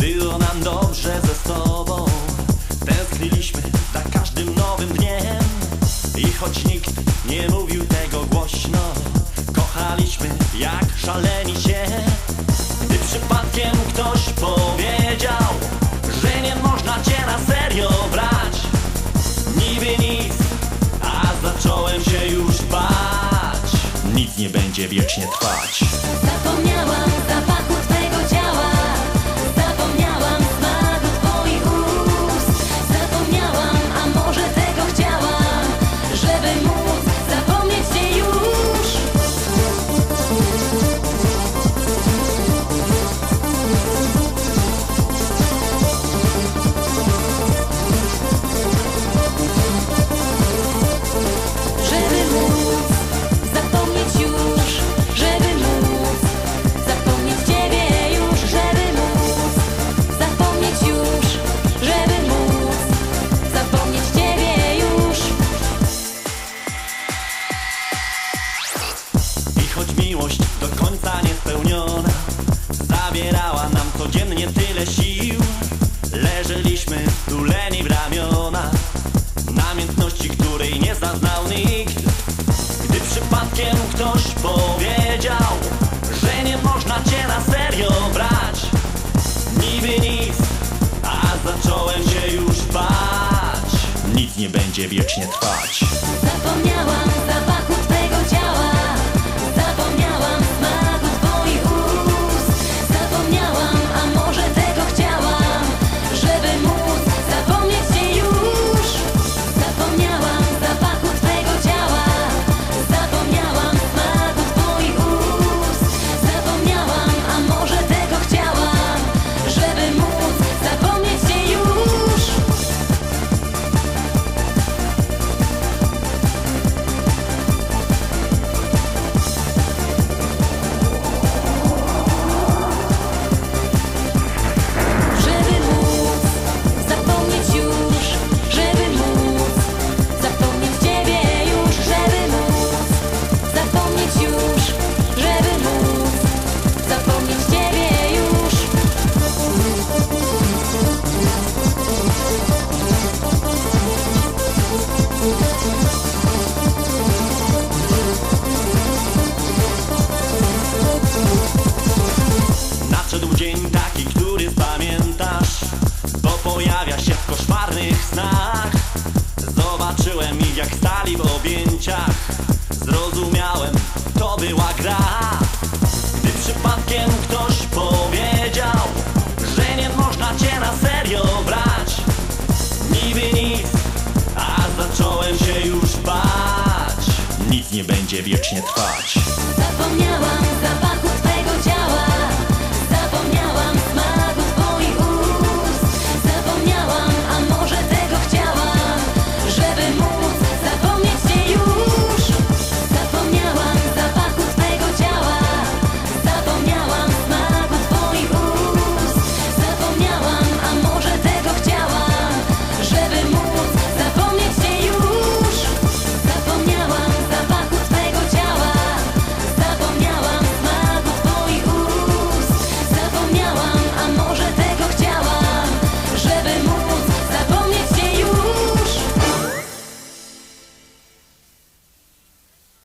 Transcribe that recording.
Było nam dobrze ze sobą. Tęskniliśmy za każdym nowym dniem. I choć nikt nie mówił tego głośno Kochaliśmy jak szaleni się. Gdy przypadkiem ktoś powiedział Że nie można cię na serio brać Niby nic, a zacząłem się już bać. Nic nie będzie wiecznie trwać. Zabierała nam codziennie tyle sił. Leżeliśmy tuleni w ramiona. Namiętności, której nie zaznał nikt. Gdy przypadkiem ktoś powiedział Że nie można cię na serio brać. Niby nic, a zacząłem się już bać. Nic nie będzie wiecznie trwać. Zapomniałam pamiętasz? Bo pojawia się w koszmarnych snach. Zobaczyłem ich jak stali w objęciach. Zrozumiałem, to była gra. Gdy przypadkiem ktoś powiedział Że nie można cię na serio brać. Niby nic, a zacząłem się już bać. Nic nie będzie wiecznie trwać. Zapomniałam zapachu